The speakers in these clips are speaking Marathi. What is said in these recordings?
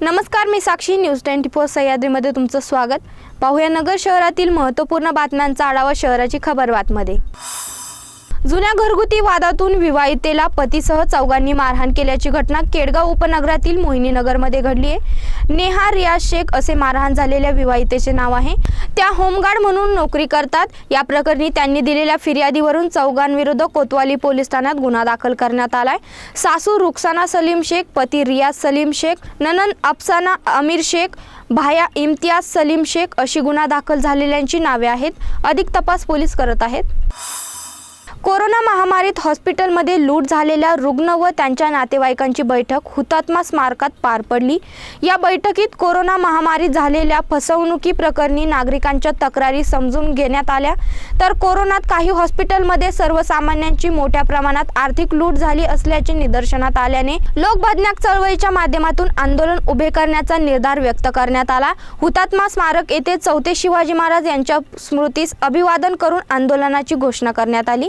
नमस्कार मी साक्षी. न्यूज ट्वेंटी फोर सह्याद्रीमध्ये तुमचं स्वागत. पाहूया नगर शहरातील महत्त्वपूर्ण बातम्यांचा आढावा शहराची खबर बातमध्ये जुन्या घरगुती वादातून विवाहितेला पतीसह चौघांनी मारहाण केल्याची घटना केडगाव उपनगरातील मोहिनीनगरमध्ये घडली आहे नेहा रियाज शेख असे मारहाण झालेल्या विवाहितेचे नाव आहे. त्या होमगार्ड म्हणून नोकरी करतात. या प्रकरणी त्यांनी दिलेल्या फिर्यादीवरून चौघांविरुद्ध कोतवाली पोलीस ठाण्यात गुन्हा दाखल करण्यात आलाय. सासू रुखसाना सलीम शेख पती रियाज सलीम शेख ननन अफसाना अमीर शेख भाया इम्तियाज सलीम शेख अशी गुन्हा दाखल झालेल्यांची नावे आहेत. अधिक तपास पोलीस करत आहेत. कोरोना महामारीत हॉस्पिटलमध्ये लूट झालेल्या रुग्ण व त्यांच्या नातेवाईकांची बैठक हुतात्मा स्मारकात पार पडली. या बैठकीत कोरोना महामारीत झालेल्या फसवणुकी प्रकरणी नागरिकांच्या तक्रारी समजून घेण्यात आल्या. तर कोरोनात काही हॉस्पिटलमध्ये सर्वसामान्यांची मोठ्या प्रमाणात आर्थिक लूट झाली असल्याचे निदर्शनात आल्याने लोक चळवळीच्या माध्यमातून आंदोलन उभे करण्याचा निर्धार व्यक्त करण्यात आला. हुतात्मा स्मारक येथे चौथे शिवाजी महाराज यांच्या स्मृतीस अभिवादन करून आंदोलनाची घोषणा करण्यात आली.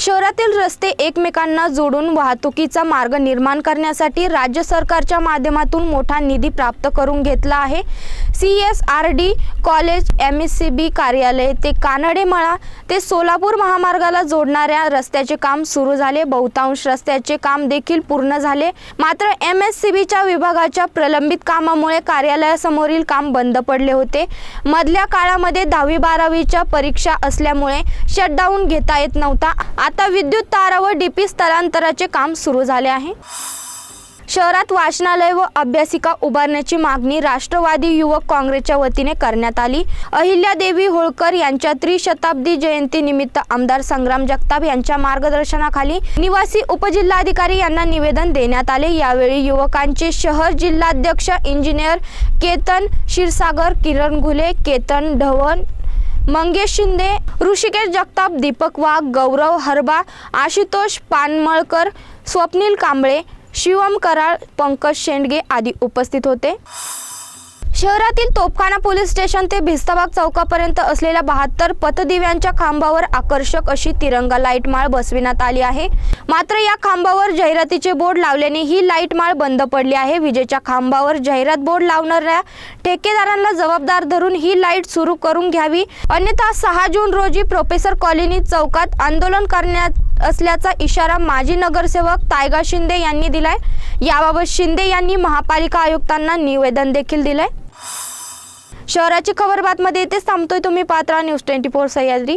शहरातील रस्ते एकमेकांना जोडून वाहतुकीचा मार्ग निर्माण करण्यासाठी राज्य सरकारच्या माध्यमातून मोठा निधी प्राप्त करून घेतला आहे. C S R D college M S C B कार्यालय ते कानडे मळा ते सोलापूर महामार्गाला जोडणाऱ्या रस्त्याचे काम सुरू झाले. बहुतांश रस्त्याचे काम देखील पूर्ण झाले. मात्र एम एस सी बीच्या विभागाच्या प्रलंबित कामामुळे कार्यालयासमोरील काम बंद पडले होते. मधल्या काळामध्ये दहावी बारावीच्या परीक्षा असल्यामुळे शटडाऊन घेता येत नव्हता. आता विद्युत तारा व डीपी स्थलांतराचे काम सुरू झाले आहे. शहरात वाचनालय व अभ्यासिका उभारण्याची मागणी राष्ट्रवादी युवक काँग्रेसच्या वतीने करण्यात आली. अहिल्यादेवी होळकर यांच्या त्रिशताब्दी जयंती निमित्त आमदार संग्राम जगताप यांच्या मार्गदर्शनाखाली निवासी उपजिल्हाधिकारी यांना निवेदन देण्यात आले. यावेळी युवकांचे शहर जिल्हाध्यक्ष इंजिनियर केतन क्षीरसागर किरण घुले केतन ढवण मंगेश शिंदे ऋषिकेश जगताप दीपक वाघ गौरव हरबा आशुतोष पानमळकर स्वप्नील कांबळे शिवम कराळ पंकज शेंडगे आदी उपस्थित होते. शहरातील तोपखाना पोलीस स्टेशन ते भिस्ताबाग चौकापर्यंत असलेल्या बहात्तर पथदिव्यांच्या खांबावर आकर्षक अशी तिरंगा लाइट माळ बसविण्यात आली आहे. मात्र या खांबावर जाहिरातीचे बोर्ड लावल्याने ही लाइट माळ बंद पडली आहे. विजेच्या खांबावर जाहिरात बोर्ड लावणाऱ्या ठेकेदारांना जबाबदार धरून ही लाइट सुरू करून घ्यावी. अन्यथा सहा जून रोजी प्रोफेसर कॉलनी चौकात आंदोलन करण्यात असल्याचा इशारा माजी नगरसेवक तायगा शिंदे यांनी दिलाय. याबाबत शिंदे यांनी महापालिका आयुक्तांना निवेदन देखील दिलंय. शहराची खबर बातमध्ये इथेच थांबतोय तुम्ही Patra news twenty four Sahyadri.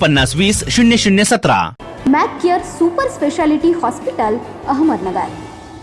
पन्नास वीस शून्य शून्य सतरा. Mac care super speciality hospital Ahmednagar